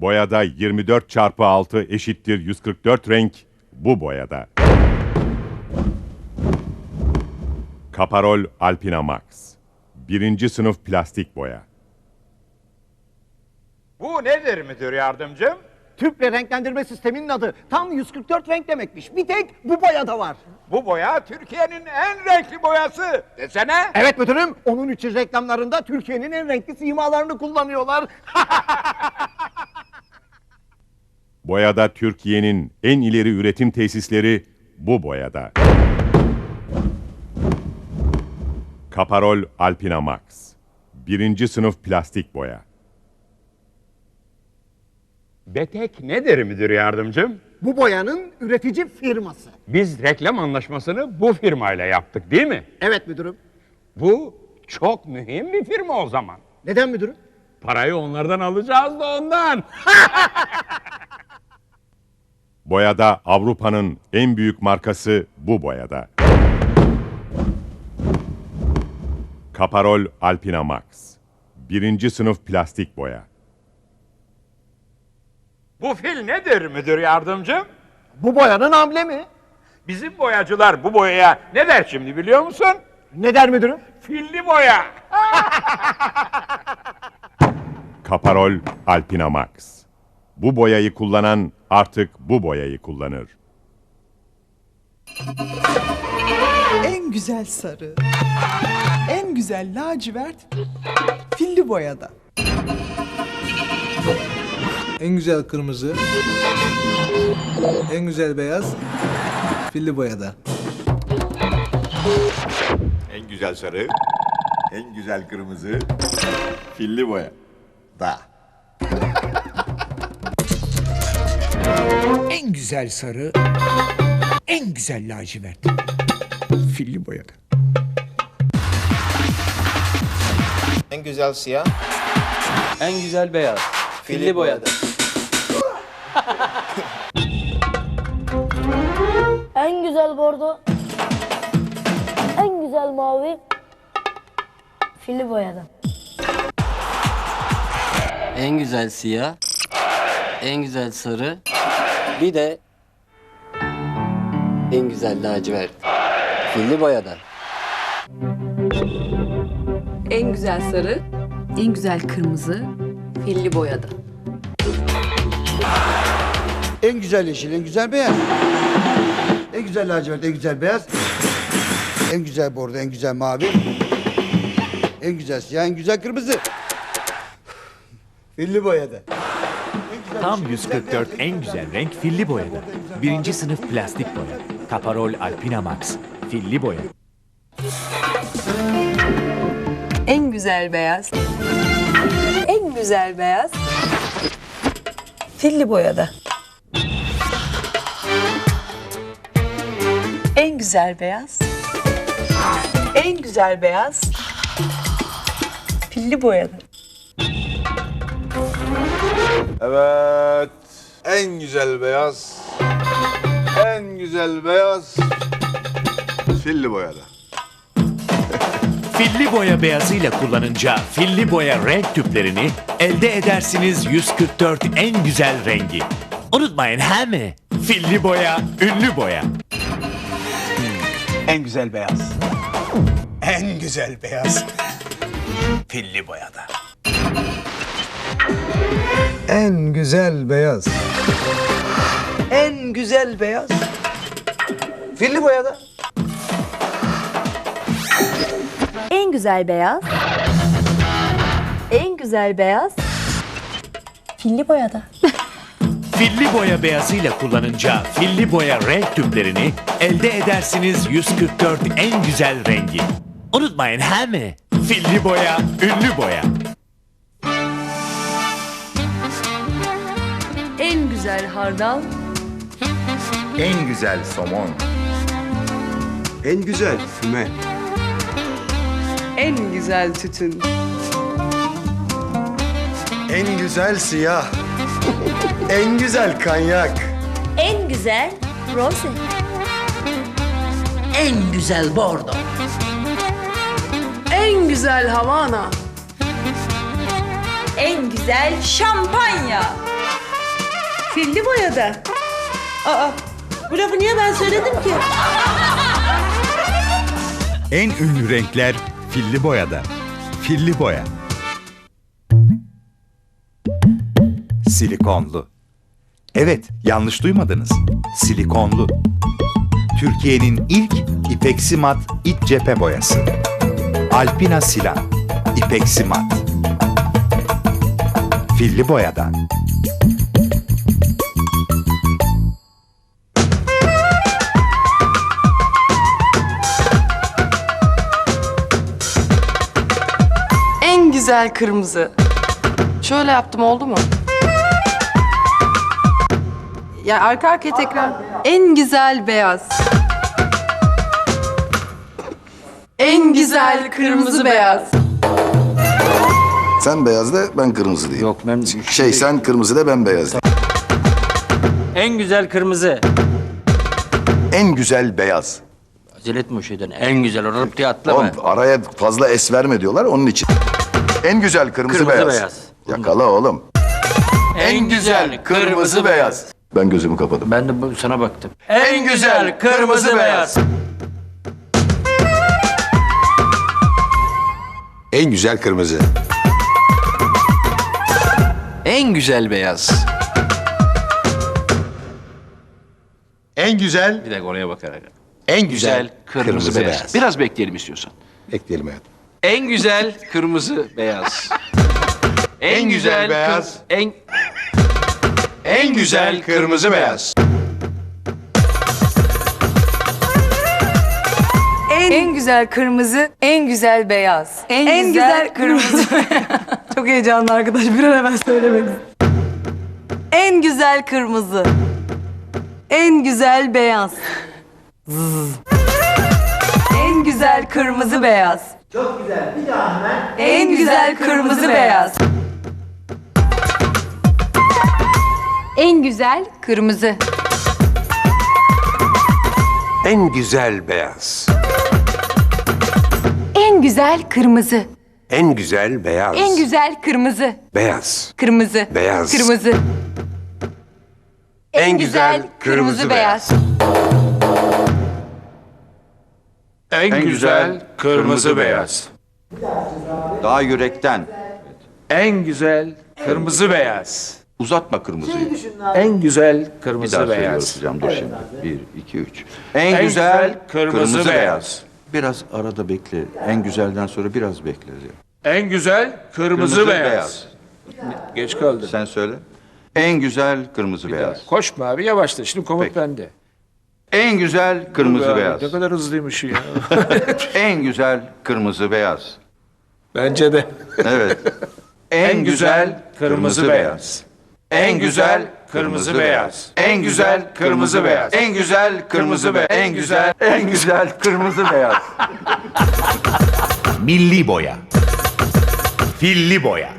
Boyada 24 çarpı 6 eşittir 144 renk bu boyada. Kaparol Alpina Max. Birinci sınıf plastik boya. Bu nedir müdür yardımcım? Tüple renklendirme sisteminin adı. Tam 144 renk demekmiş. Bir tek bu boyada var. Bu boya Türkiye'nin en renkli boyası. Desene. Evet müdürüm. Onun için reklamlarında Türkiye'nin en renkli simalarını kullanıyorlar. Boyada Türkiye'nin en ileri üretim tesisleri bu boyada. Kaparol Alpina Max. Birinci sınıf plastik boya. Betek nedir müdür yardımcım? bu boyanın üretici firması. Biz reklam anlaşmasını bu firmayla yaptık değil mi? Evet müdürüm. Bu çok mühim bir firma o zaman. Neden müdürüm? Parayı onlardan alacağız da ondan. Boyada Avrupa'nın en büyük markası bu boyada. Kaparol Alpina Max. Birinci sınıf plastik boya. Bu fil nedir müdür yardımcım? Bu boyanın amblemi. Bizim boyacılar bu boyaya ne der şimdi biliyor musun? Ne der müdürüm? Filli boya. Kaparol Alpina Max. Bu boyayı kullanan artık bu boyayı kullanır. En güzel sarı, en güzel lacivert, filli boyada. En güzel kırmızı. En güzel beyaz. Filli boyada. En güzel sarı, en güzel kırmızı, filli boya. Da. En güzel sarı, en güzel lacivert. Filli boyada. En güzel siyah. En güzel beyaz. Filli boyada. En güzel bordo. En güzel mavi. Filli boyadım. En güzel siyah. En güzel sarı. Bir de en güzel lacivert. Filli boyada. En güzel sarı, en güzel kırmızı, filli boyada. En güzel yeşil, en güzel beyaz. En güzel lacivert, en güzel beyaz. En güzel bordo, en güzel mavi. En güzel siyah, en güzel kırmızı. Filli boyadı. Tam 144 en güzel renk filli boyada. Birinci sınıf plastik boya. Kaparol Alpina Max. Filli boya. En güzel beyaz, en güzel beyaz, filli boyada. En güzel beyaz, en güzel beyaz, filli boyada. Evet, en güzel beyaz, en güzel beyaz, filli boyada. Filli boya beyazıyla kullanınca filli boya renk tüplerini elde edersiniz 144 en güzel rengi. Unutmayın he mi? Filli boya, ünlü boya. En güzel beyaz. En güzel beyaz. Filli boyada. En güzel beyaz. En güzel beyaz. Filli boyada. En güzel beyaz. En güzel beyaz. Filli boyada. Filli boya beyazıyla kullanınca filli boya renk tüplerini elde edersiniz 144 en güzel rengi. Unutmayın he mi? Filli boya, ünlü boya. Güzel hardal, En güzel somon. En güzel füme. en güzel tütün. En güzel siyah. en güzel kanyak. En güzel rose. En güzel bordo. En güzel Havana. En güzel şampanya. Filli boyada. Aa, bu lafı niye ben söyledim ki? En ünlü renkler filli boyada. Filli boya. Silikonlu. Evet, yanlış duymadınız. Silikonlu. Türkiye'nin ilk ipeksi mat iç cephe boyası. Alpina Silan. İpeksi mat. Filli boyadan. Güzel kırmızı. Şöyle yaptım oldu mu? Ya arka arkaya tekrar. En güzel beyaz. En güzel kırmızı beyaz. Sen beyaz de ben kırmızı diyeyim. Yok ben Şey sen kırmızı de ben beyaz diyeyim. en güzel kırmızı. En güzel beyaz. Acele etme o şeyden. En güzel rıp diye atlama. Oğlum araya fazla es verme diyorlar onun için. En güzel kırmızı, Kırmızı beyaz. beyaz. Yakala oğlum. En güzel kırmızı beyaz. Ben gözümü kapadım. Ben de bu- sana baktım. En güzel kırmızı beyaz. En güzel kırmızı. En güzel beyaz. En güzel, Bir dakika oraya bakarak. en güzel, Güzel kırmızı, beyaz. beyaz. Biraz bekleyelim istiyorsan. Bekleyelim hayatım. En güzel kırmızı beyaz. En, güzel kır- beyaz. En En güzel kırmızı beyaz. En, güzel kırmızı, en güzel beyaz. En, güzel, kırmızı. Çok heyecanlı arkadaş. Bir an evvel söylemek En güzel kırmızı. En güzel beyaz. En güzel kırmızı beyaz. Çok güzel. Bir daha hemen. En güzel kırmızı beyaz. En güzel kırmızı. En güzel beyaz. En güzel kırmızı. En güzel beyaz. En güzel kırmızı. Beyaz. Kırmızı. Beyaz. Kırmızı. En güzel kırmızı beyaz. En güzel kırmızı beyaz. Daha yürekten. En güzel kırmızı beyaz. Uzatma kırmızıyı. En güzel Bir kırmızı daha beyaz. söylüyorum dur şimdi. Bir, iki, üç. En, En güzel, güzel kırmızı beyaz. Biraz arada bekle. En güzelden sonra biraz bekle. En güzel kırmızı, beyaz. Geç kaldı. Sen söyle. En güzel kırmızı beyaz. Koşma abi yavaşla. Şimdi komut Peki. bende. En güzel kırmızı Abi, beyaz. Ne kadar hızlıymış ya. En güzel kırmızı beyaz. Bence de. Evet. En güzel kırmızı beyaz. En güzel kırmızı beyaz. En güzel kırmızı beyaz. En güzel kırmızı beyaz. En güzel, en güzel kırmızı beyaz. Milli boya. Filli boya.